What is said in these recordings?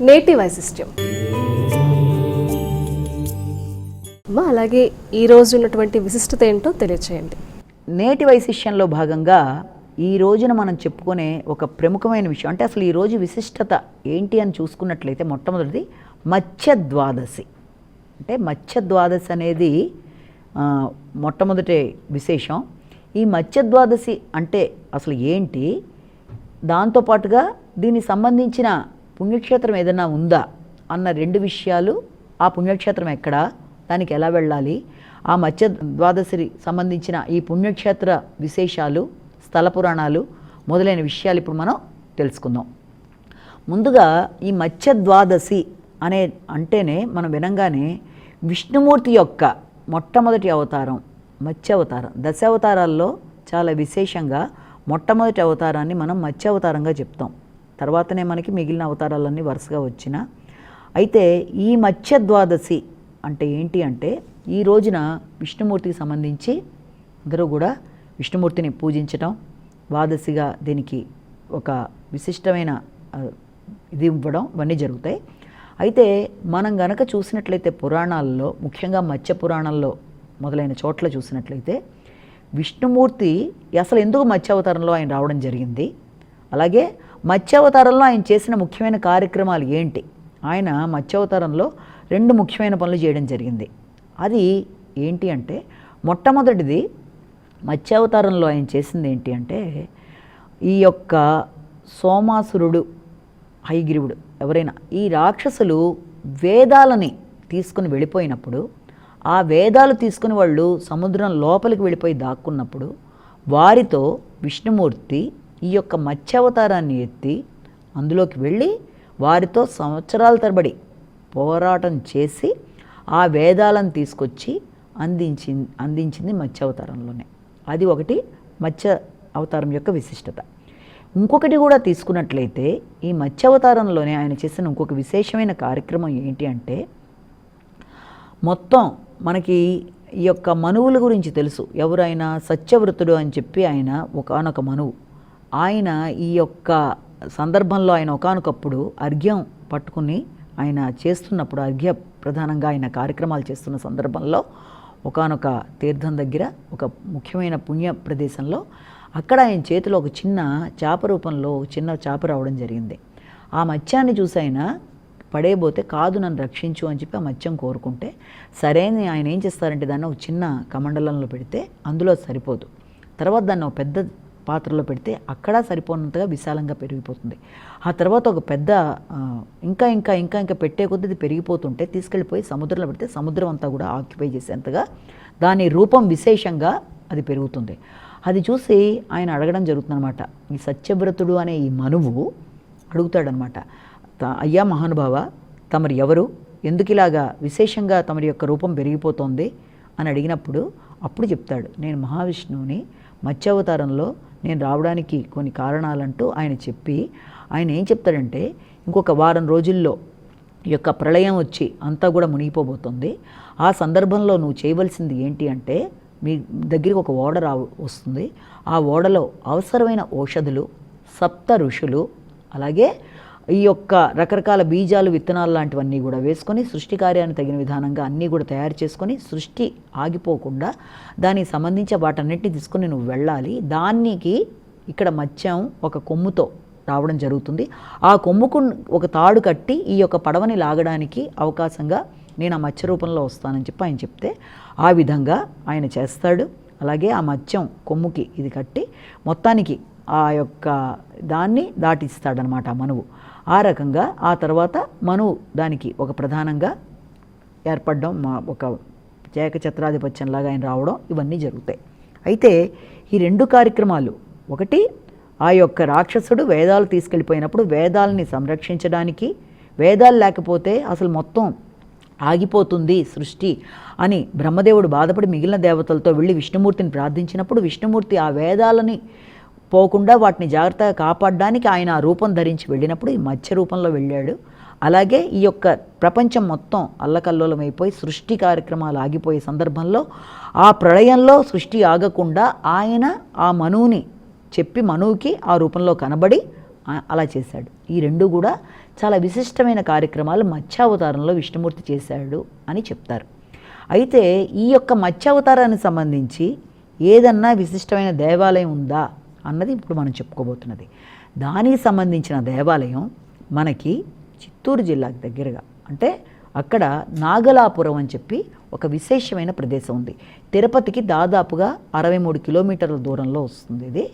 నేటి వైశిష్ట్యం. అమ్మ అలాగే ఈ ఉన్నటువంటి విశిష్టత ఏంటో తెలియచేయండి. నేటి వైశిష్యంలో భాగంగా ఈ రోజున మనం చెప్పుకునే ఒక ప్రముఖమైన విషయం. అంటే అసలు ఈ రోజు విశిష్టత ఏంటి అని చూసుకున్నట్లయితే మొట్టమొదటిది మత్స్య ద్వాదశి అంటే మత్స్య ద్వాదశి అనేది మొట్టమొదటి విశేషం. ఈ మత్స్య ద్వాదశి అంటే అసలు ఏంటి? దాంతోపాటుగా దీనికి సంబంధించిన పుణ్యక్షేత్రం ఏదైనా ఉందా అన్న రెండు విషయాలు ఆ పుణ్యక్షేత్రం ఎక్కడ దానికి ఎలా వెళ్ళాలి ఆ మత్స్య ద్వాదశి సంబంధించిన ఈ పుణ్యక్షేత్ర విశేషాలు స్థల పురాణాలు మొదలైన విషయాలు ఇప్పుడు మనం తెలుసుకుందాం. ముందుగా ఈ మత్స్య ద్వాదశి అనే అంటేనే మనం వినంగానే విష్ణుమూర్తి యొక్క మొట్టమొదటి అవతారం మత్స్య అవతారం. దశ అవతారాల్లో చాలా విశేషంగా మొట్టమొదటి అవతారాన్ని మనం మత్స్య అవతారంగా చెప్తాం. తర్వాతనే మనకి మిగిలిన అవతారాలన్నీ వరుసగా వచ్చిన. అయితే ఈ మత్స్య ద్వాదశి అంటే ఏంటి అంటే ఈ రోజున విష్ణుమూర్తికి సంబంధించి అందరూ కూడా విష్ణుమూర్తిని పూజించటం ద్వాదశిగా దీనికి ఒక విశిష్టమైన ఇది ఇవ్వడం ఇవన్నీ జరుగుతాయి. అయితే మనం గనక చూసినట్లయితే పురాణాల్లో ముఖ్యంగా మత్స్య పురాణంలో మొదలైన చోట్ల చూసినట్లయితే విష్ణుమూర్తి అసలు ఎందుకు మత్స్య అవతారంలో ఆయన రావడం జరిగింది? అలాగే మత్స్యావతారంలో ఆయన చేసిన ముఖ్యమైన కార్యక్రమాలు ఏంటి? ఆయన మత్స్యావతారంలో రెండు ముఖ్యమైన పనులు చేయడం జరిగింది. అది ఏంటి అంటే మొట్టమొదటిది మత్స్యావతారంలో ఆయన చేసింది ఏంటి అంటే ఈ యొక్క సోమాసురుడు హైగ్రీవుడు ఎవరైనా ఈ రాక్షసులు వేదాలని తీసుకుని వెళ్ళిపోయినప్పుడు ఆ వేదాలు తీసుకుని వాళ్ళు సముద్రం లోపలికి వెళ్ళిపోయి దాక్కున్నప్పుడు వారితో విష్ణుమూర్తి ఈ యొక్క మత్స్యావతారాన్ని ఎత్తి అందులోకి వెళ్ళి వారితో సంవత్సరాల తరబడి పోరాటం చేసి ఆ వేదాలను తీసుకొచ్చి అందించి అందించింది మత్స్యావతారంలోనే. అది ఒకటి మత్స్య అవతారం యొక్క విశిష్టత. ఇంకొకటి కూడా తీసుకున్నట్లయితే ఈ మత్స్యావతారంలోనే ఆయన చేసిన ఇంకొక విశేషమైన కార్యక్రమం ఏంటి అంటే మొత్తం మనకి ఈ యొక్క మనువుల గురించి తెలుసు. ఎవరైనా సత్యవ్రతుడు అని చెప్పి ఆయన ఒకానొక మనువు. ఆయన ఈ యొక్క సందర్భంలో ఆయన ఒకానొకప్పుడు అర్ఘ్యం పట్టుకుని ఆయన చేస్తున్నప్పుడు అర్ఘ్య ప్రధానంగా ఆయన కార్యక్రమాలు చేస్తున్న సందర్భంలో ఒకానొక తీర్థం దగ్గర ఒక ముఖ్యమైన పుణ్య ప్రదేశంలో అక్కడ ఆయన చేతిలో ఒక చిన్న చేప రూపంలో చిన్న చేప రావడం జరిగింది. ఆ మత్స్యాన్ని చూసి ఆయన పడేయబోతే కాదు నన్ను రక్షించు అని చెప్పి ఆ మత్స్యం కోరుకుంటే సరైన ఆయన ఏం చేస్తారంటే దాన్ని ఒక చిన్న కమండలంలో పెడితే అందులో సరిపోదు. తర్వాత దాన్ని ఒక పెద్ద పాత్రలో పెడితే అక్కడ సరిపోనంతగా విశాలంగా పెరిగిపోతుంది. ఆ తర్వాత ఒక పెద్ద ఇంకా ఇంకా ఇంకా ఇంకా పెట్టే కొద్దీ ఇది పెరిగిపోతుంటే తీసుకెళ్ళిపోయి సముద్రంలో పెడితే సముద్రం అంతా కూడా ఆక్యుపై చేసేంతగా దాని రూపం విశేషంగా అది పెరుగుతుంది. అది చూసి ఆయన అడగడం జరుగుతుందన్నమాట. ఈ సత్యవ్రతుడు అనే ఈ మనువు అడుగుతాడనమాట అయ్యా మహానుభావ తమరు ఎవరు? ఎందుకు ఇలాగా విశేషంగా తమరి యొక్క రూపం పెరిగిపోతోంది? అని అడిగినప్పుడు అప్పుడు చెప్తాడు. నేను మహావిష్ణువుని మత్స్యావతారంలో నేను రావడానికి కొన్ని కారణాలంటూ ఆయన చెప్పి ఆయన ఏం చెప్తాడంటే ఇంకొక వారం రోజుల్లో ఈ యొక్క ప్రళయం వచ్చి అంతా కూడా మునిగిపోబోతుంది. ఆ సందర్భంలో నువ్వు చేయవలసింది ఏంటి అంటే మీ దగ్గరికి ఒక ఓడ రా వస్తుంది. ఆ ఓడలో అవసరమైన ఔషధులు సప్త ఋషులు అలాగే ఈ యొక్క రకరకాల బీజాలు విత్తనాలు లాంటివన్నీ కూడా వేసుకొని సృష్టి కార్యాన్ని తగిన విధానంగా అన్నీ కూడా తయారు చేసుకొని సృష్టి ఆగిపోకుండా దానికి సంబంధించి వాటన్నిటిని తీసుకొని నువ్వు వెళ్ళాలి. దానికి ఇక్కడ మత్స్యం ఒక కొమ్ముతో రావడం జరుగుతుంది. ఆ కొమ్ముకు ఒక తాడు కట్టి ఈ యొక్క పడవని లాగడానికి అవకాశంగా నేను ఆ మత్స్య రూపంలో వస్తానని చెప్పి ఆయన చెప్తే ఆ విధంగా ఆయన చేస్తాడు. అలాగే ఆ మత్స్యం కొమ్ముకి ఇది కట్టి మొత్తానికి ఆ యొక్క దాన్ని దాటిస్తాడనమాట మనువు. ఆ రకంగా ఆ తర్వాత మనువు దానికి ఒక ప్రధానంగా ఏర్పడడం మా ఒక ఏకఛత్రాధిపత్యంలాగా ఆయన రావడం ఇవన్నీ జరుగుతాయి. అయితే ఈ రెండు కార్యక్రమాలు ఒకటి ఆ యొక్క రాక్షసుడు వేదాలు తీసుకెళ్ళిపోయినప్పుడు వేదాలని సంరక్షించడానికి వేదాలు లేకపోతే అసలు మొత్తం ఆగిపోతుంది సృష్టి అని బ్రహ్మదేవుడు బాధపడి మిగిలిన దేవతలతో వెళ్ళి విష్ణుమూర్తిని ప్రార్థించినప్పుడు విష్ణుమూర్తి ఆ వేదాలని పోకుండా వాటిని జాగ్రత్తగా కాపాడడానికి ఆయన ఆ రూపం ధరించి వెళ్ళినప్పుడు ఈ మత్స్య రూపంలో వెళ్ళాడు. అలాగే ఈ యొక్క ప్రపంచం మొత్తం అల్లకల్లోలమైపోయి సృష్టి కార్యక్రమాలు ఆగిపోయే సందర్భంలో ఆ ప్రళయంలో సృష్టి ఆగకుండా ఆయన ఆ మనువుని చెప్పి మనువుకి ఆ రూపంలో కనబడి అలా చేశాడు. ఈ రెండు కూడా చాలా విశిష్టమైన కార్యక్రమాలు మత్స్యావతారంలో విష్ణుమూర్తి చేశాడు అని చెప్తారు. అయితే ఈ యొక్క మత్స్యావతారానికి సంబంధించి ఏదన్నా విశిష్టమైన దేవాలయం ఉందా? అన్నది ఇప్పుడు మనం చెప్పుకోబోతున్నది. దానికి సంబంధించిన దేవాలయం మనకి చిత్తూరు జిల్లాకు దగ్గరగా. అంటే అక్కడ నాగలాపురం అని చెప్పి ఒక విశేషమైన ప్రదేశం ఉంది. తిరుపతికి దాదాపుగా అరవై మూడు కిలోమీటర్ల దూరంలో వస్తుంది ఇది.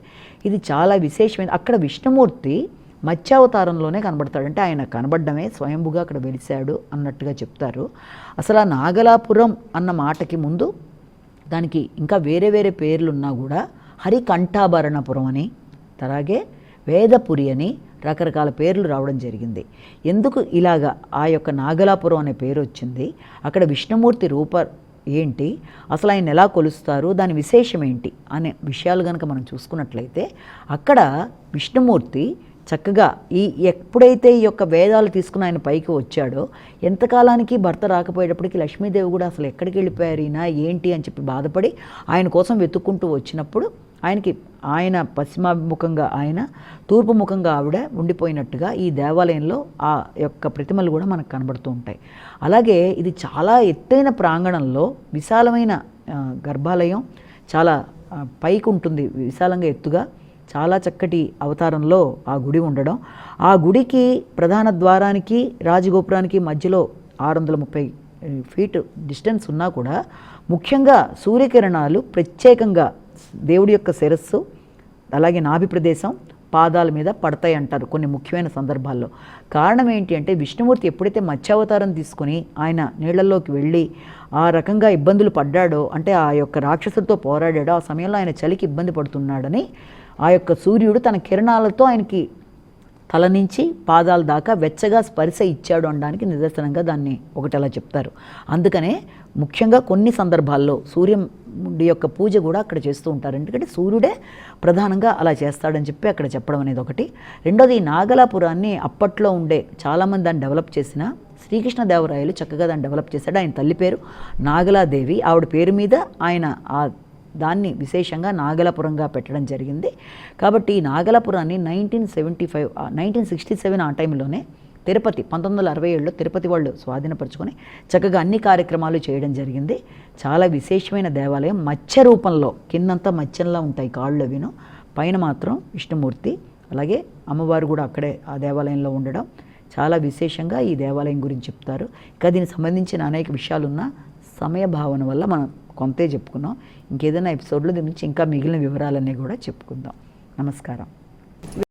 ఇది చాలా విశేషమైన అక్కడ విష్ణుమూర్తి మత్స్యావతారంలోనే కనబడతాడు. అంటే ఆయన కనబడడమే స్వయంభుగా అక్కడ వెలిశాడు అన్నట్టుగా చెప్తారు. అసలు ఆ నాగలాపురం అన్న మాటకి ముందు దానికి ఇంకా వేరే వేరే పేర్లు ఉన్నా కూడా హరికంఠాభరణపురం అని అలాగే వేదపురి అని రకరకాల పేర్లు రావడం జరిగింది. ఎందుకు ఇలాగా ఆ యొక్క నాగలాపురం అనే పేరు వచ్చింది? అక్కడ విష్ణుమూర్తి రూప ఏంటి? అసలు ఆయన ఎలా కొలుస్తారు? దాని విశేషం ఏంటి? అనే విషయాలు కనుక మనం చూసుకున్నట్లయితే అక్కడ విష్ణుమూర్తి చక్కగా ఈ ఎప్పుడైతే ఈ యొక్క వేదాలు తీసుకుని ఆయన పైకి వచ్చాడో ఎంతకాలానికి భర్త రాకపోయేటప్పటికి లక్ష్మీదేవి కూడా అసలు ఎక్కడికి వెళ్ళిపోయారు ఈయన ఏంటి అని చెప్పి బాధపడి ఆయన కోసం వెతుక్కుంటూ వచ్చినప్పుడు ఆయనకి ఆయన పశ్చిమాభిముఖంగా ఆయన తూర్పు ముఖంగా ఆవిడ ఉండిపోయినట్టుగా ఈ దేవాలయంలో ఆ యొక్క ప్రతిమలు కూడా మనకు కనబడుతూ ఉంటాయి. అలాగే ఇది చాలా ఎత్తైన ప్రాంగణంలో విశాలమైన గర్భాలయం చాలా పైకి ఉంటుంది విశాలంగా ఎత్తుగా చాలా చక్కటి అవతారంలో ఆ గుడి ఉండడం. ఆ గుడికి ప్రధాన ద్వారానికి రాజగోపురానికి మధ్యలో ఆరు వందల ముప్పై ఫీట్ డిస్టెన్స్ ఉన్నా కూడా ముఖ్యంగా సూర్యకిరణాలు ప్రత్యేకంగా దేవుడి యొక్క శిరస్సు అలాగే నాభి ప్రదేశం పాదాల మీద పడతాయి అంటారు కొన్ని ముఖ్యమైన సందర్భాల్లో. కారణం ఏంటి అంటే విష్ణుమూర్తి ఎప్పుడైతే మత్స్యావతారం తీసుకొని ఆయన నీళ్ళలోకి వెళ్ళి ఆ రకంగా ఇబ్బందులు పడ్డాడో అంటే ఆ యొక్క రాక్షసులతో పోరాడాడో ఆ సమయంలో ఆయన చలికి ఇబ్బంది పడుతున్నాడని ఆ యొక్క సూర్యుడు తన కిరణాలతో ఆయనకి తల నుంచి పాదాల దాకా వెచ్చగా స్పర్శ ఇచ్చాడు అనడానికి నిదర్శనంగా దాన్ని ఒకటి అలా చెప్తారు. అందుకనే ముఖ్యంగా కొన్ని సందర్భాల్లో సూర్యుడి యొక్క పూజ కూడా అక్కడ చేస్తూ ఉంటారు. ఎందుకంటే సూర్యుడే ప్రధానంగా అలా చేస్తాడని చెప్పి అక్కడ చెప్పడం అనేది ఒకటి. రెండోది ఈ నాగలాపురాన్ని అప్పట్లో ఉండే చాలామంది దాన్ని డెవలప్ చేసిన శ్రీకృష్ణదేవరాయలు చక్కగా దాన్ని డెవలప్ చేశాడు. ఆయన తల్లి పేరు నాగలాదేవి. ఆవిడ పేరు మీద ఆయన ఆ దాన్ని విశేషంగా నాగలపురంగా పెట్టడం జరిగింది. కాబట్టి ఈ నాగలపురాన్ని nineteen seventy five nineteen sixty seven ఆ టైంలోనే తిరుపతి పంతొమ్మిది వందల అరవై ఏడులో తిరుపతి వాళ్ళు స్వాధీనపరుచుకొని చక్కగా అన్ని కార్యక్రమాలు చేయడం జరిగింది. చాలా విశేషమైన దేవాలయం. మత్స్య రూపంలో కిందంతా మత్స్యంలా ఉంటాయి కాళ్ళు అవిను. పైన మాత్రం విష్ణుమూర్తి అలాగే అమ్మవారు కూడా అక్కడే ఆ దేవాలయంలో ఉండడం. చాలా విశేషంగా ఈ దేవాలయం గురించి చెప్తారు. ఇంకా దీనికి సంబంధించిన అనేక విషయాలున్న సమయ భావన వల్ల మనం కొంతే చెప్పుకున్నాం. ఇంకేదైనా ఎపిసోడ్లో దీని నుంచి ఇంకా మిగిలిన వివరాలన్నీ కూడా చెప్పుకుందాం. నమస్కారం.